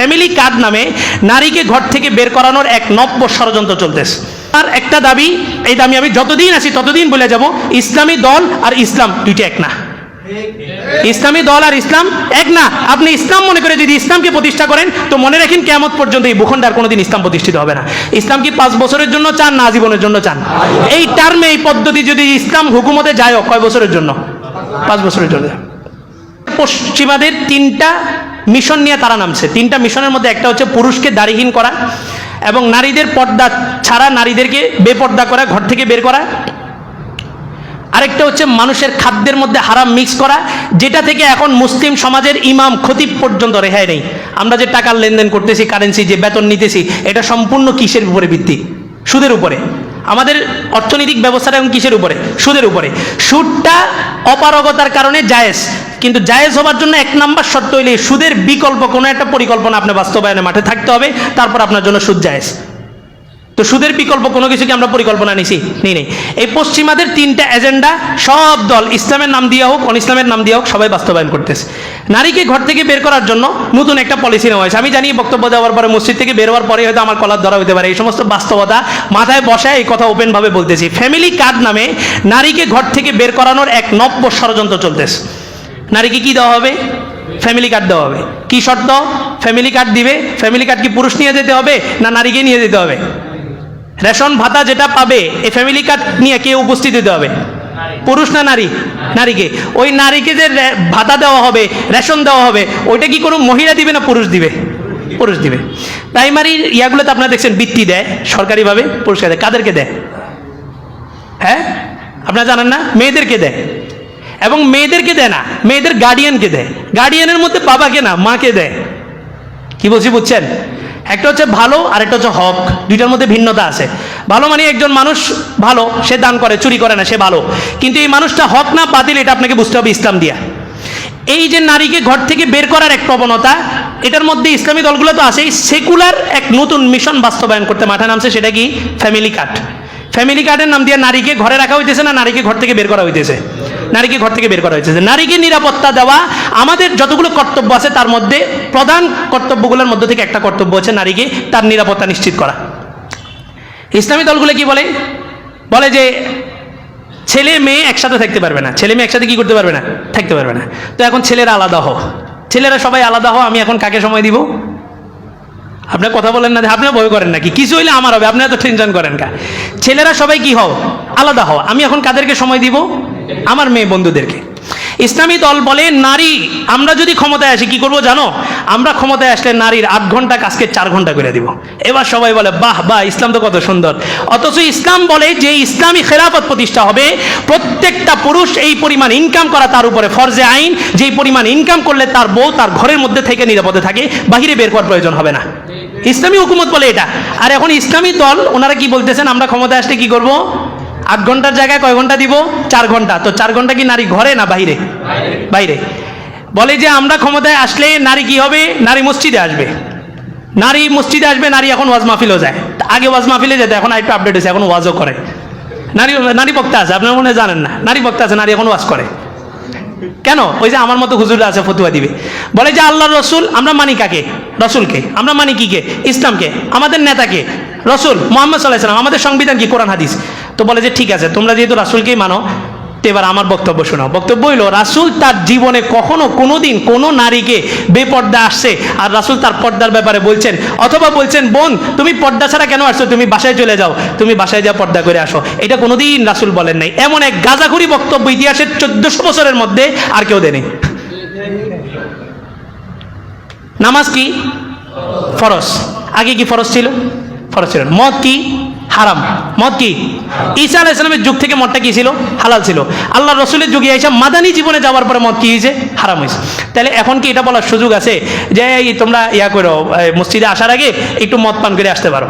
Family card নামে নারীকে ঘর থেকে বের করানোর এক নব্য ষড়যন্ত্র চলতেছে। আর একটা দাবি, এই দাবি আমি যতদিন আছি ততদিন বলে যাব, ইসলামী দল আর ইসলাম দুইটা এক না। ইসলামী দল আর ইসলাম এক না। আপনি ইসলাম মনে করে যদি ইসলামকে প্রতিষ্ঠা করেন, তো মনে রাখেন কেমত পর্যন্ত এই ভূখণ্ডে আর কোনোদিন ইসলাম প্রতিষ্ঠিত হবে না। ইসলাম কি পাঁচ বছরের জন্য চান না জীবনের জন্য চান? এই টার্মে এই পদ্ধতি যদি ইসলাম হুকুমতে যায় কয় বছরের জন্য? পাঁচ বছরের জন্য। পশ্চিমাদের তিনটা মিশন নিয়ে তারা নামছে। তিনটা মিশনের মধ্যে একটা হচ্ছে পুরুষকে দাড়িহীন করা এবং নারীদের পর্দা ছাড়া নারীদেরকে বেপর্দা করা, ঘর থেকে বের করা। আরেকটা হচ্ছে মানুষের খাদ্যের মধ্যে হারাম মিক্স করা, যেটা থেকে এখন মুসলিম সমাজের ইমাম খতিব পর্যন্ত রেহাই নেই। আমরা যে টাকার লেনদেন করতেছি কারেন্সি যে বেতন নিতেছি, এটা সম্পূর্ণ কিসের উপরে ভিত্তি? সুদের উপরে। আমাদের অর্থনৈতিক ব্যবস্থাটা এবং কিসের উপরে? সুদের উপরে। সুদটা অপারগতার কারণে জায়েজ। কিন্তু জায়েজ হবার জন্য এক নাম্বার শর্ত হইলে সুদের বিকল্প কোনো একটা পরিকল্পনা আপনার বাস্তবায়নের মাঠে থাকতে হবে, তারপর আপনার জন্য সুদ জায়েজ। তো সুদের বিকল্প কোনো কিছু কি আমরা পরিকল্পনা নিছি? নেই নেই। এই পশ্চিমাদের তিনটা এজেন্ডা, সব দল, ইসলামের নাম দিয়ে হোক অন ইসলামের নাম দিয়ে হোক, সবাই বাস্তবায়ন করতেছে। নারীকে ঘর থেকে বের করার জন্য নতুন একটা পলিসি নেওয়া হয়েছে। আমি জানি বক্তব্য দেওয়ার পরে, মসজিদ থেকে বের হওয়ার পরে হয়তো আমার কলার ধরা হতে পারে। এই সমস্ত বাস্তবতা মাথায় বসায় এই কথা ওপেনভাবে বলতেছি। ফ্যামিলি কার্ড নামে নারীকে ঘর থেকে বের করানোর এক নব্য ষড়যন্ত্র চলতেছে। নারীকে কি দেওয়া হবে? ফ্যামিলি কার্ড দেওয়া হবে। কি শর্ত? ফ্যামিলি কার্ড দিবে। ফ্যামিলি কার্ড কি পুরুষ নিয়ে যেতে হবে? না নারীকে নিয়ে যেতে হবে? রেশন ভাতা যেটা পাবে এই ফ্যামিলি কার্ড নিয়ে কে উপস্থিত হতে হবে? পুরুষ না নারী? নারীকে। ওই নারীকে যে ভাতা দেওয়া হবে, রেশন দেওয়া হবে, ওইটা কি কোনো মহিলা দিবে না পুরুষ দিবে? পুরুষ দিবে। প্রাইমারি ইয়াগুলোতে আপনারা দেখছেন, বৃত্তি দেয়, সরকারিভাবে পুরস্কার দেয়। কাদেরকে দেয়? হ্যাঁ? আপনারা জানেন না? মেয়েদেরকে দেয়। এবং মেয়েদেরকে দেয় না, মেয়েদের গার্ডিয়ানকে দেয়। গার্ডিয়ানের মধ্যে বাবাকে না, মাকে দেয়। কি বলছি বুঝছেন? একটা হচ্ছে ভালো আর একটা হচ্ছে হক। দুইটার মধ্যে ভিন্নতা আছে। ভালো মানে একজন মানুষ ভালো, সে দান করে, চুরি করে না, সে ভালো। কিন্তু এই মানুষটা হক না বাতিল, এটা আপনাকে বুঝতে হবে ইসলাম দিয়া। এই যে নারীকে ঘর থেকে বের করার এক প্রবণতা, এটার মধ্যে ইসলামী দলগুলো তো আছেই। সেকুলার এক নতুন মিশন বাস্তবায়ন করতে মাঠে নামছে, সেটা কি? Family card. ফ্যামিলি কার্ডের নাম দিয়ে নারীকে ঘরে রাখা হইতেছে না, নারীকে ঘর থেকে বের করা হইতেছে? নারীকে ঘর থেকে বের করা হয়েছে। যে নারীকে নিরাপত্তা দেওয়া, আমাদের যতগুলো কর্তব্য আছে, তার মধ্যে প্রধান কর্তব্যগুলোর মধ্যে থেকে একটা কর্তব্য হচ্ছে নারীকে তার নিরাপত্তা নিশ্চিত করা। ইসলামী দলগুলো কি বলে? বলে যে ছেলে মেয়ে একসাথে থাকতে পারবে না। ছেলে মেয়ে একসাথে কি করতে পারবে না? থাকতে পারবে না। তো এখন ছেলেরা আলাদা হও। ছেলেরা সবাই আলাদা হও, আমি এখন কাকে সময় দিব? আপনার কথা বলেন না আপনিও ভয় করেন নাকি? কিছু হইলে আমার হবে আপনি এত টেনশন করেন কা। ছেলেরা সবাই কি হও? আলাদা হও। আমি এখন কাদেরকে সময় দিব? আমার মেয়ে বন্ধুদেরকে। ইসলামী দল বলে নারী, আমরা যদি ক্ষমতায় আসি, কি করব জানো? আমরা ক্ষমতায় আসলে নারীর আট ঘণ্টা কাজকে চার ঘণ্টা করে দিব। এবার সবাই বলে, বাহ বাহ, ইসলাম তো কত সুন্দর। অথচ ইসলাম বলে যে ইসলামী খেলাফত প্রতিষ্ঠা হবে, প্রত্যেকটা পুরুষ এই পরিমাণ ইনকাম করা তার উপরে ফরজে আইন, যেই পরিমাণ ইনকাম করলে তার বউ তার ঘরের মধ্যে থেকে নিরাপদে থাকে, বাহিরে বের করার প্রয়োজন হবে না। ইসলামী হুকুমত বলে এটা। আর এখন ইসলামী দল, ওনারা কি বলতেছেন, আমরা ক্ষমতায় আসলে কি করব? আট ঘণ্টার জায়গায় কয় ঘণ্টা দিব? চার ঘণ্টা। তো চার ঘণ্টা কি নারী ঘরে না বাইরে? বাইরে। বলে যে আমরা ক্ষমতায় আসলে নারী কি হবে? নারী মসজিদে আসবে। নারী মসজিদে আসবে, নারী এখন ওয়াজ মাহফিলও যায়। আগে ওয়াজ মাহফিলে যেত, এখন আরেকটু আপডেট হয়েছে, এখন ওয়াজও করে। নারী নারী বক্তা আছে, আপনার মনে জানেন না। নারী বক্তা আছে, নারী এখন ওয়াজ করে। কেন? ওই যে আমার মতো হুজুর আছে, ফতুয়া দিবে। বলে যে আল্লাহ রসুল, আমরা মানি কাকে? রসুলকে। আমরা মানি কি কে? ইসলামকে। আমাদের নেতাকে। রসুল, মোহাম্মদ সাল্লাহ সাল্লাম আমাদের সংবিধান কি? কোরআন, হাদিস। তো বলে যে ঠিক আছে, তোমরা যেহেতু রাসুলকেই মানো, তো এবার আমার বক্তব্য শোনাও। বক্তব্য হইল, রাসুল তার জীবনে কখনো কোনোদিন কোনো নারীকে বেপর্দা আসছে, আর রাসুল তার পর্দার ব্যাপারে বলছেন, অথবা বলছেন, বোন, তুমি পর্দা ছাড়া কেন আসছো? তুমি বাসায় চলে যাও, তুমি বাসায় যা পর্দা করে আসো। এটা কোনোদিন রাসুল বলেন নাই। এমন এক গাজাখুরি বক্তব্য ইতিহাসের চোদ্দশো বছরের মধ্যে আর কেউ দেয়নি। নামাজ কি? ফরজ। আগে কি ফরজ ছিল? ফরজ ছিল। মদ কি? হারাম। মদ কি? ঈসা আলাহ ইসলামের যুগ থেকে মদটা কি ছিল? হালাল ছিল। আল্লাহ রসুলের যুগে এসে মাদানী জীবনে যাওয়ার পরে মদ কি হয়েছে? হারাম হয়েছে। তাহলে এখন কি এটা বলার সুযোগ আছে? যে তোমরা ইয়া করো মসজিদে আসার আগে একটু মদ পান করে আসতে পারো।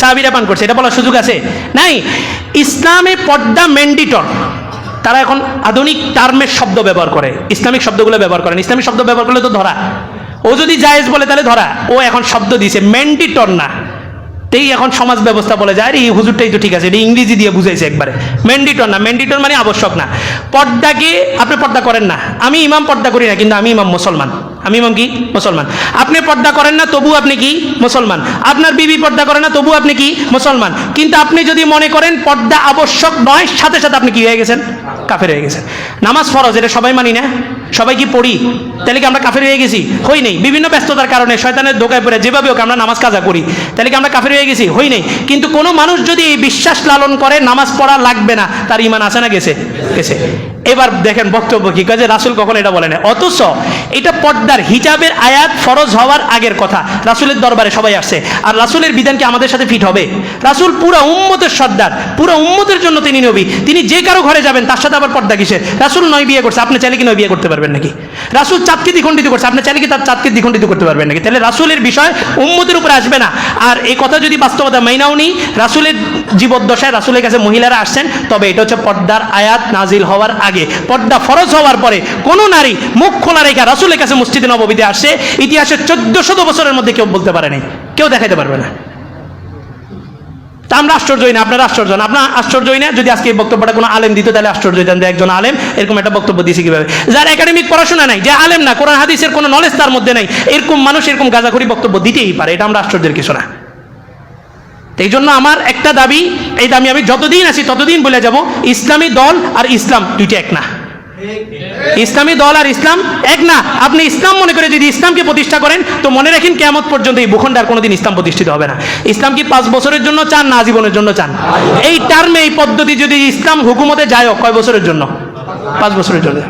সাহাবিরা পান করছে, এটা বলার সুযোগ আছে? নাই, ইসলামে পর্দা ম্যান্ডিটর। তারা এখন আধুনিক টার্মের শব্দ ব্যবহার করে। ইসলামিক শব্দগুলো ব্যবহার করেন। ইসলামিক শব্দ ব্যবহার করলে তো ধরা। ও যদি জায়েজ বলে তাহলে ধরা। ও এখন শব্দ দিছে ম্যান্ডিটর না। তেই এখন সমাজ ব্যবস্থা বলে যায় এই হুজুরটাই তো ঠিক আছে। এটা ইংরেজি দিয়ে বুঝাইছে একবারে। ম্যান্ডিটর না ম্যান্ডিটর মানে আবশ্যক না। পর্দা কি আপনি পর্দা করেন না। আমি ইমাম পর্দা করি না, কিন্তু আমি ইমাম মুসলমান। আমি ইমাম কি? মুসলমান। আপনি পর্দা করেন না তবু আপনি কি? মুসলমান। আপনার বিবি পর্দা করে না তবু আপনি কি? মুসলমান। কিন্তু আপনি যদি মনে করেন পর্দা আবশ্যক নয়, সাথে সাথে আপনি কি হয়ে গেছেন? কাফের হয়ে গেছেন। নামাজ ফরজ, এটা সবাই মানি না? সবাই কি পড়ি? তাহলে কি আমরা কাফের হয়ে গেছি? হই নেই। বিভিন্ন ব্যস্ততার কারণে শয়তানের দোকায় পড়ে, যেভাবে হোক আমরা নামাজ কাজা করি। তাহলে কি আমরা কাফের হয়ে গেছি? হই নেই। কিন্তু কোনো মানুষ যদি এই বিশ্বাস লালন করে, নামাজ পড়া লাগবে না, তার ইমান আছে না গেছে? গেছে। এবার দেখেন বক্তব্য কি? কাজে রাসুল কখন এটা বলে না অথচ এটা পর্দার হিজাবের আয়াত ফরজ হওয়ার আগের কথা। রাসুলের দরবারে সবাই আসছে। আর রাসুলের বিধান কি আমাদের সাথে ফিট হবে? রাসুল পুরো উম্মতের সর্দার। পুরো উম্মতের জন্য তিনি নবী। তিনি যে কারও ঘরে যাবেন, তার সাথে আবার পর্দা কিসের? রাসুল নয় বিয়ে করছে। আপনি চাইলে কি নয় বিয়ে করতে পারবেন? নাকি? রাসুল চাঁদকে দ্বিখণ্ডিত করছে। আপনি চাইলে কি তার চাঁদকে দ্বিখণ্ডিত করতে পারবেন নাকি? তাহলে রাসুলের বিষয় উম্মতের উপরে আসবে না। আর এই কথা যদি বাস্তবতা মাইনাও নেই, রাসুলের জীবদ্দশায় রাসুলের কাছে মহিলারা আসছেন, তবে এটা হচ্ছে পর্দার আয়াত নাজিল হওয়ার আগে। পর্দা ফরজ হওয়ার পরে কোনো নারী মুখ খোলা রেখা রাসুলের কাছে মসজিদে নববিতে আসছে ইতিহাসের চোদ্দ শত বছরের মধ্যে কেউ বলতে পারে নাই। কেউ দেখাইতে পারবে না। তা আমরা আশ্চর্য না, আপনারা আশ্চর্য না আপনার আশ্চর্য না, যদি আজকে এই বক্তব্যটা কোনো আলেম দিত, তাহলে আশ্চর্য হইতেন যে একজন আলেম এরকম একটা বক্তব্য দিয়েছে কীভাবে। যার একাডেমিক পড়াশোনা নাই, যে আলেম না, কোরআন, হাদিসের কোনো নলেজ তার মধ্যে নাই, এরকম মানুষ এরকম গাঁজাখড়ি বক্তব্য দিতেই পারে, এটা আমরা আশ্চর্যের কিছু না। এই জন্য আমার একটা দাবি, এই দাবি আমি যতদিন আছি ততদিন বলে যাব, ইসলামী দল আর ইসলাম দুইটা এক না। ইসলামী দল আর ইসলাম এক না। আপনি ইসলাম মনে করে যদি ইসলামকে প্রতিষ্ঠা করেন, তো মনে রাখেন কেমত পর্যন্ত এই ভূখণ্ড আর কোনোদিন ইসলাম প্রতিষ্ঠিত হবে না। ইসলাম কি পাঁচ বছরের জন্য চান না জীবনের জন্য চান? এই টার্মে এই পদ্ধতি যদি ইসলাম হুকুমতে যায় কয় বছরের জন্য? পাঁচ বছরের জন্য।